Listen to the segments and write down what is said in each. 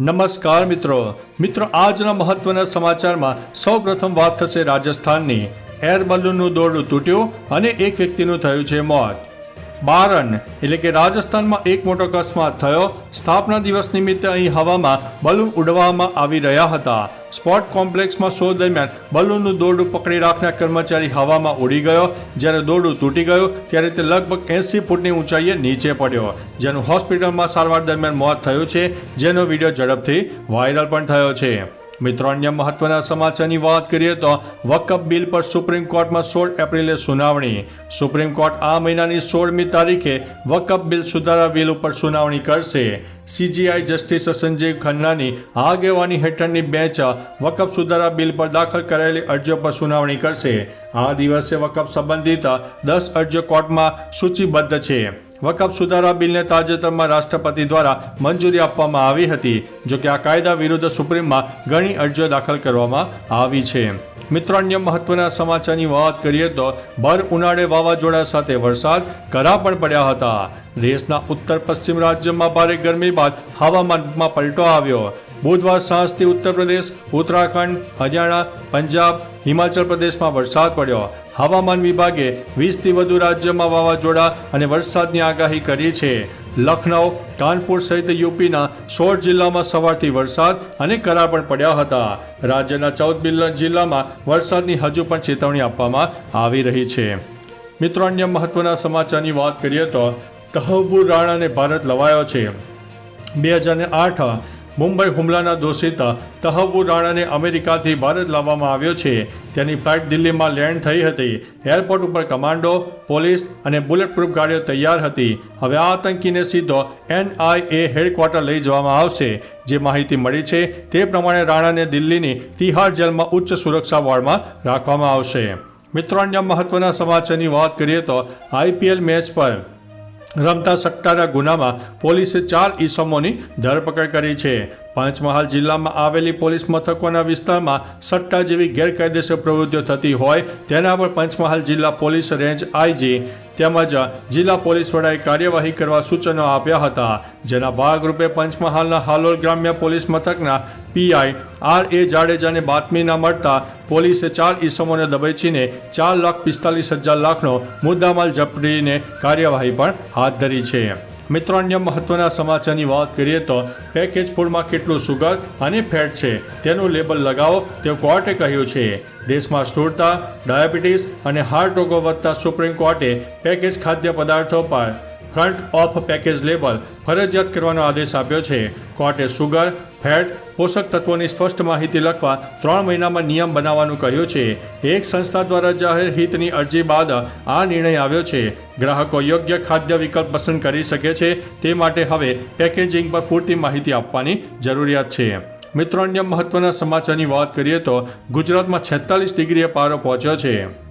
નમસ્કાર મિત્રો. મિત્રો, આજના મહત્વના સમાચારમાં સૌપ્રથમ વાત થશે રાજસ્થાનની. એર બલૂનનું દોરડું તૂટ્યું અને એક વ્યક્તિનું થયું છે મોત. બારન, એટલે કે રાજસ્થાનમાં એક મોટો અકસ્માત થયો. સ્થાપના દિવસ નિમિત્તે અહીં હવામાં બલૂન ઉડવામાં આવી રહ્યા હતા. સ્પોટ કોમ્પ્લેક્સમાં શો દરમિયાન બલૂનનું દોરડું પકડી રાખનાર કર્મચારી હવામાં ઉડી ગયો. જ્યારે દોરડું તૂટી ગયું, ત્યારે તે લગભગ એંસી ફૂટની ઊંચાઈએ નીચે પડ્યો. જેનું હોસ્પિટલમાં સારવાર દરમિયાન મોત થયું છે. જેનો વીડિયો ઝડપથી વાયરલ પણ થયો છે. મિત્રો, અન્ય મહત્વના સમાચારની વાત કરીએ તો વકફ બિલ પર સુપ્રીમ કોર્ટમાં સોળ એપ્રિલે સુનાવણી. સુપ્રીમ કોર્ટ આ મહિનાની સોળમી તારીખે વકફ બિલ સુધારા બિલ ઉપર સુનાવણી કરશે. સીજીઆઈ જસ્ટિસ સંજીવ ખન્નાની આગેવાની હેઠળની બેંચ વકફ સુધારા બિલ પર દાખલ કરાયેલી અરજીઓ પર સુનાવણી કરશે. આ દિવસે વકફ સંબંધિત દસ અરજીઓ કોર્ટમાં સૂચિબદ્ધ છે. વકફ સુધારા બિલને તાજેતરમાં રાષ્ટ્રપતિ દ્વારા મંજૂરી આપવામાં આવી હતી, જો કે આ કાયદા વિરુદ્ધ સુપ્રીમમાં ઘણી અરજીઓ દાખલ કરવામાં આવી છે. મિત્રો, અન્ય મહત્વના સમાચારની વાત કરીએ તો ભર ઉનાળે વાવાઝોડા સાથે વરસાદ કરા પણ પડ્યા હતા. દેશના ઉત્તર પશ્ચિમ રાજ્યમાં ભારે ગરમી બાદ હવામાનમાં પલટો આવ્યો. બુધવાર સાંજથી ઉત્તર પ્રદેશ, ઉત્તરાખંડ, હરિયાણા, પંજાબ, હિમાચલ પ્રદેશમાં વરસાદ પડ્યો. હવામાન વિભાગે વીસથી વધુ રાજ્યોમાં વાવાઝોડા અને વરસાદની આગાહી કરી છે. લખનઉ, કાનપુર સહિત યુપીના સોળ જિલ્લામાં સવારથી વરસાદ અને કરા પણ પડ્યા હતા. રાજ્યના ચૌદ જિલ્લામાં વરસાદની હજુ પણ ચેતવણી આપવામાં આવી રહી છે. મિત્રો, અન્ય મહત્વના સમાચારની વાત કરીએ તો તહવુર રાણાને ભારત લવાયો છે. બે હજાર આઠ મુંબઈ હુમલાના દોષિત તહવ્વુ રાણાને અમેરિકાથી ભારત લાવવામાં આવ્યો છે. તેની ફ્લાઇટ દિલ્હીમાં લેન્ડ થઈ હતી. એરપોર્ટ ઉપર કમાન્ડો, પોલીસ અને બુલેટ પ્રૂફ ગાડીઓ તૈયાર હતી. હવે આ આતંકીને સીધો એનઆઈએ હેડક્વાર્ટર લઈ જવામાં આવશે. જે માહિતી મળી છે તે પ્રમાણે રાણાને દિલ્હીની તિહાર જેલમાં ઉચ્ચ સુરક્ષા વોર્ડમાં રાખવામાં આવશે. મિત્રો, અન્ય મહત્વના સમાચારની વાત કરીએ તો આઈપીએલ મેચ પર રમતા સટ્ટાના ગુનામાં પોલીસે ચાર ઈસમોની ધરપકડ કરી છે. પંચમહાલ જિલ્લામાં આવેલી પોલીસ મથકોના વિસ્તારમાં સટ્ટા જેવી ગેરકાયદેસર પ્રવૃત્તિઓ થતી હોય તેના પર પંચમહાલ જિલ્લા પોલીસ રેન્જ આઈજી તેમજ જિલ્લા પોલીસ વડાએ કાર્યવાહી કરવા સૂચનો આપ્યા હતા, જેના ભાગરૂપે પંચમહાલના હાલોલ ગ્રામ્ય પોલીસ મથકના પીઆઈ આર એ જાડેજાને બાતમી ના મળતા પોલીસે ચાર ઈસમોને દબેચીને ચાર લાખ પિસ્તાલીસ હજાર લાખનો મુદ્દામાલ જપ્તીને કાર્યવાહી પણ હાથ ધરી છે. મિત્રો, અન્ય મહત્વના સમાચારની વાત કરીએ તો પેકેજ ફૂડમાં કેટલું સુગર અને ફેટ છે, તેનું લેબલ લગાવો, તેવું કોર્ટે કહ્યું છે. દેશમાં સ્થૂળતા, ડાયાબિટીસ અને હાર્ટ રોગો વધતા સુપ્રીમ કોર્ટે પેકેજ ખાદ્ય પદાર્થો પર ફ્રન્ટ ઓફ પેકેજ લેબલ ફરજિયાત કરવાનો આદેશ આપ્યો છે. કોર્ટે સુગર ફેટ પોષક તત્વોની સ્પષ્ટ માહિતી લખવા ત્રણ મહિનામાં નિયમ બનાવવાનું કહ્યું છે. એક સંસ્થા દ્વારા જાહેર હિતની અરજી બાદ આ નિર્ણય આવ્યો છે. ગ્રાહકો યોગ્ય ખાદ્ય વિકલ્પ પસંદ કરી શકે છે. તે માટે હવે પેકેજિંગ પર પૂરતી માહિતી આપવાની જરૂરિયાત છે. મિત્રો, અન્ય મહત્વના સમાચારની વાત કરીએ તો ગુજરાતમાં છેતાલીસ ડિગ્રીએ પારો પહોંચ્યો છે.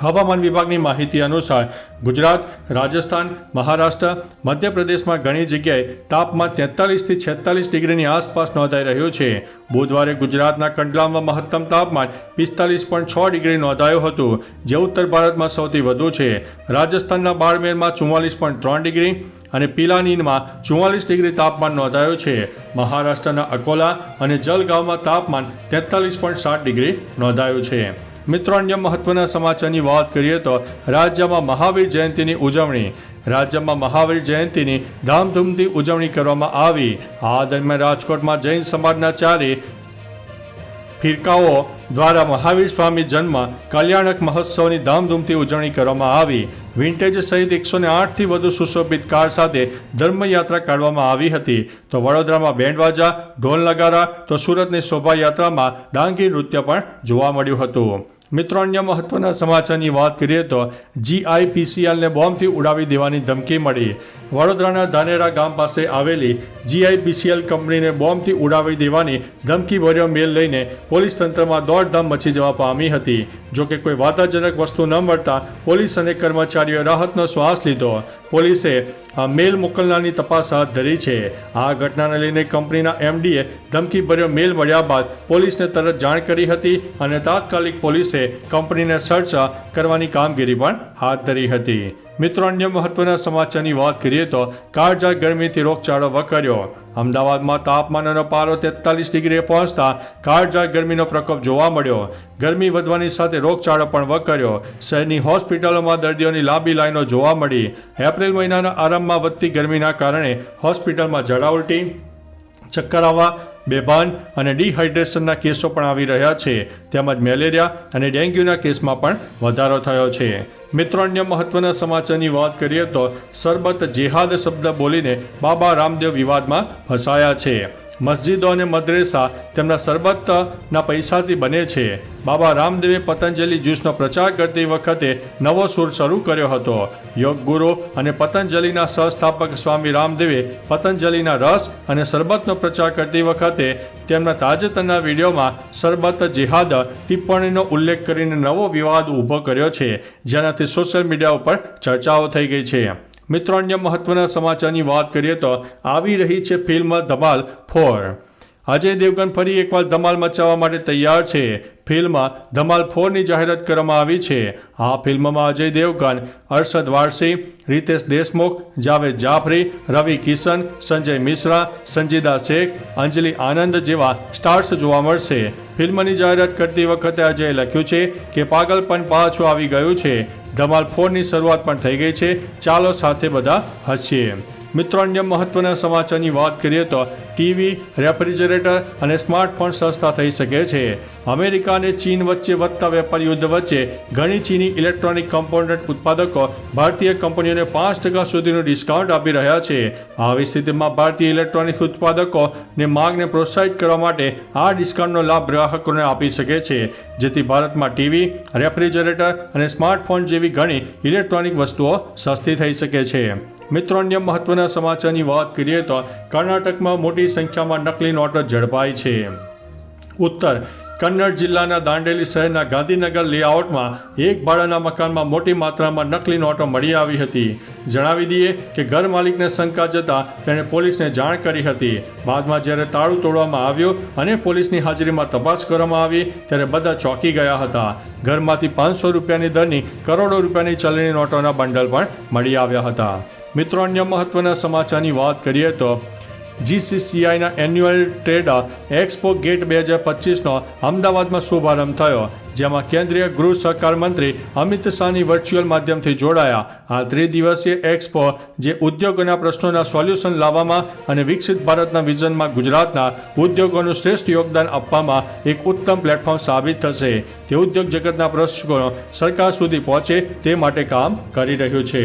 હવામાન વિભાગની માહિતી અનુસાર ગુજરાત, રાજસ્થાન, મહારાષ્ટ્ર, મધ્યપ્રદેશમાં ઘણી જગ્યાએ તાપમાન તેતાલીસથી છેતાલીસ ડિગ્રીની આસપાસ નોંધાઈ રહ્યું છે. બુધવારે ગુજરાતના કંડલામાં મહત્તમ તાપમાન પિસ્તાલીસ પોઈન્ટ છ ડિગ્રી નોંધાયું હતું, જે ઉત્તર ભારતમાં સૌથી વધુ છે. રાજસ્થાનના બાડમેરમાં ચુમ્માલીસ પોઈન્ટ ત્રણ ડિગ્રી અને પિલાનીનમાં ચુમ્માલીસ ડિગ્રી તાપમાન નોંધાયું છે. મહારાષ્ટ્રના અકોલા અને જલગાંવમાં તાપમાન તેતાલીસ પોઈન્ટ સાત ડિગ્રી નોંધાયું છે. મિત્રો, અન્ય મહત્વના સમાચારની વાત કરીએ તો રાજ્યમાં મહાવીર જયંતિની ઉજવણી. રાજ્યમાં મહાવીર જયંતિની ધામધૂમથી ઉજવણી કરવામાં આવી. આ દરમિયાન રાજકોટમાં જૈન સમાજના ચારે ફિરકાઓ દ્વારા મહાવીર સ્વામી જન્મ કલ્યાણક મહોત્સવની ધામધૂમથી ઉજવણી કરવામાં આવી. વિન્ટેજ સહિત એકસો ને આઠથી વધુ સુશોભિત કાર સાથે ધર્મયાત્રા કાઢવામાં આવી હતી. તો વડોદરામાં બેન્ડવાજા, ઢોલ નગારા, તો સુરતની શોભાયાત્રામાં ડાંગી નૃત્ય પણ જોવા મળ્યું હતું. મિત્રો, અન્ય મહત્વના સમાચારની વાત કરીએ તો જીઆઈપીસીએલને બોમ્બથી ઉડાવી દેવાની ધમકી મળી. વડોદરાના ધાનેરા ગામ પાસે આવેલી જીઆઈપીસીએલ કંપનીને બોમ્બથી ઉડાવી દેવાની ધમકીભર્યો મેલ લઈને પોલીસ તંત્રમાં દોડધામ મચી જવા પામી હતી. જો કે કોઈ વાતાજનક વસ્તુ ન મળતા પોલીસ અને કર્મચારીઓએ રાહતનો શ્વાસ લીધો. પોલીસે આ મેલ મોકલનારની તપાસ હાથ ધરી છે. આ ઘટનાને લઈને કંપનીના એમડીએ ધમકીભર્યો મેલ મળ્યા બાદ પોલીસને તરત જાણ કરી હતી અને તાત્કાલિક પોલીસે કંપનીને સર્ચ કરવાની કામગીરી પણ હાથ ધરી હતી. મિત્રો, અન્ય મહત્વના સમાચારની વાત કરીએ તો કાળજા ગરમીથી રોગચાળો વકર્યો. અમદાવાદમાં તાપમાનનો પારો તેતાલીસ ડિગ્રીએ પહોંચતા કાળજા ગરમીનો પ્રકોપ જોવા મળ્યો. ગરમી વધવાની સાથે રોગચાળો પણ વકર્યો. શહેરની હોસ્પિટલોમાં દર્દીઓની લાંબી લાઈનો જોવા મળી. એપ્રિલ મહિનાના આરંભમાં વધતી ગરમીના કારણે હોસ્પિટલમાં ઝાડા ઉલટી ચક્કર આવવા બેભાન અને ડિહાઇડ્રેશનના કેસો પણ આવી રહ્યા છે. તેમજ મેલેરિયા અને ડેન્ગ્યુના કેસમાં પણ વધારો થયો છે. મિત્રો, અન્ય મહત્વના સમાચારની વાત કરીએ તો સરબત જેહાદ શબ્દ બોલીને બાબા રામદેવ વિવાદમાં ફસાયા છે. મસ્જિદો અને મદ્રેસા તેમના સરબતના પૈસાથી બને છે. બાબા રામદેવે પતંજલિ જ્યુસનો પ્રચાર કરતી વખતે નવો સૂર શરૂ કર્યો હતો. યોગ ગુરુ અને પતંજલિના સહસ્થાપક સ્વામી રામદેવે પતંજલિના રસ અને સરબતનો પ્રચાર કરતી વખતે તેમના તાજેતરના વિડીયોમાં સરબત જિહાદ ટિપ્પણીનો ઉલ્લેખ કરીને નવો વિવાદ ઊભો કર્યો છે. જેનાથી સોશિયલ મીડિયા ઉપર ચર્ચાઓ થઈ ગઈ છે. મિત્રો અન્ય મહત્વના સમાચારની વાત કરીએ તો આવી રહી છે ફિલ્મ ધમાલ ફોર. અજય દેવગન ફરી એકવાર ધમાલ મચાવવા માટે તૈયાર છે. ફિલ્મ ધમાલ ફોરની જાહેરાત કરવામાં આવી છે. આ ફિલ્મમાં અજય દેવગન અરશદ વારસી, રિતેશ દેશમુખ, જાવેદ જાફરી, રવિ કિશન, સંજય મિશ્રા, સંજીદા શેખ, અંજલિ આનંદ જેવા સ્ટાર્સ જોવા મળશે. ફિલ્મની જાહેરાત કરતી વખતે અજયે લખ્યું છે કે પાગલપન પાછું આવી ગયું છે. ધમાલ ફોરની શરૂઆત પણ થઈ ગઈ છે. ચાલો સાથે બધા હસીએ. મિત્રો અન્ય મહત્વના સમાચારની વાત કરીએ તો ટીવી, રેફ્રિજરેટર અને સ્માર્ટફોન સસ્તા થઈ શકે છે. અમેરિકા અને ચીન વચ્ચે વધતા વેપાર યુદ્ધ વચ્ચે ઘણી ચીની ઇલેક્ટ્રોનિક કમ્પોનન્ટ ઉત્પાદકો ભારતીય કંપનીઓને પાંચ ટકા સુધીનું ડિસ્કાઉન્ટ આપી રહ્યા છે. આવી સ્થિતિમાં ભારતીય ઇલેક્ટ્રોનિક ઉત્પાદકોને માંગને પ્રોત્સાહિત કરવા માટે આ ડિસ્કાઉન્ટનો લાભ ગ્રાહકોને આપી શકે છે. જેથી ભારતમાં ટીવી, રેફ્રિજરેટર અને સ્માર્ટફોન જેવી ઘણી ઇલેક્ટ્રોનિક વસ્તુઓ સસ્તી થઈ શકે છે. મિત્રો, અન્ય મહત્વના સમાચારની વાત કરીએ તો કર્ણાટકમાં મોટી સંખ્યામાં નકલી નોટો ઝડપાઈ છે. ઉત્તર કન્નડ જિલ્લાના દાંડેલી શહેરના ગાંધીનગર લેઆઉટમાં એક ભાડાના મકાનમાં મોટી માત્રામાં નકલી નોટો મળી આવી હતી. જણાવી દઈએ કે ઘર માલિકને શંકા જતા તેણે પોલીસને જાણ કરી હતી. બાદમાં જ્યારે તાળું તોડવામાં આવ્યું અને પોલીસની હાજરીમાં તપાસ કરવામાં આવી, ત્યારે બધા ચોંકી ગયા હતા. ઘરમાંથી પાંચસો રૂપિયાની દરની કરોડો રૂપિયાની ચલણી નોટોના બંડલ પણ મળી આવ્યા હતા. મિત્રો, અન્ય મહત્વના સમાચારની વાત કરીએ તો જીસીસીઆઈના એન્યુઅલ ટ્રેડ એક્સપો ગેટ બે હજાર પચીસનો અમદાવાદમાં શુભારંભ થયો, જેમાં કેન્દ્રીય ગૃહ સહકાર મંત્રી અમિત શાહની વર્ચ્યુઅલ માધ્યમથી જોડાયા. આ ત્રિદિવસીય એક્સપો, જે ઉદ્યોગોના પ્રશ્નોના સોલ્યુશન લાવવામાં અને વિકસિત ભારતના વિઝનમાં ગુજરાતના ઉદ્યોગોનું શ્રેષ્ઠ યોગદાન આપવામાં એક ઉત્તમ પ્લેટફોર્મ સાબિત થશે. તે ઉદ્યોગ જગતના પ્રશ્નો સરકાર સુધી પહોંચે તે માટે કામ કરી રહ્યું છે.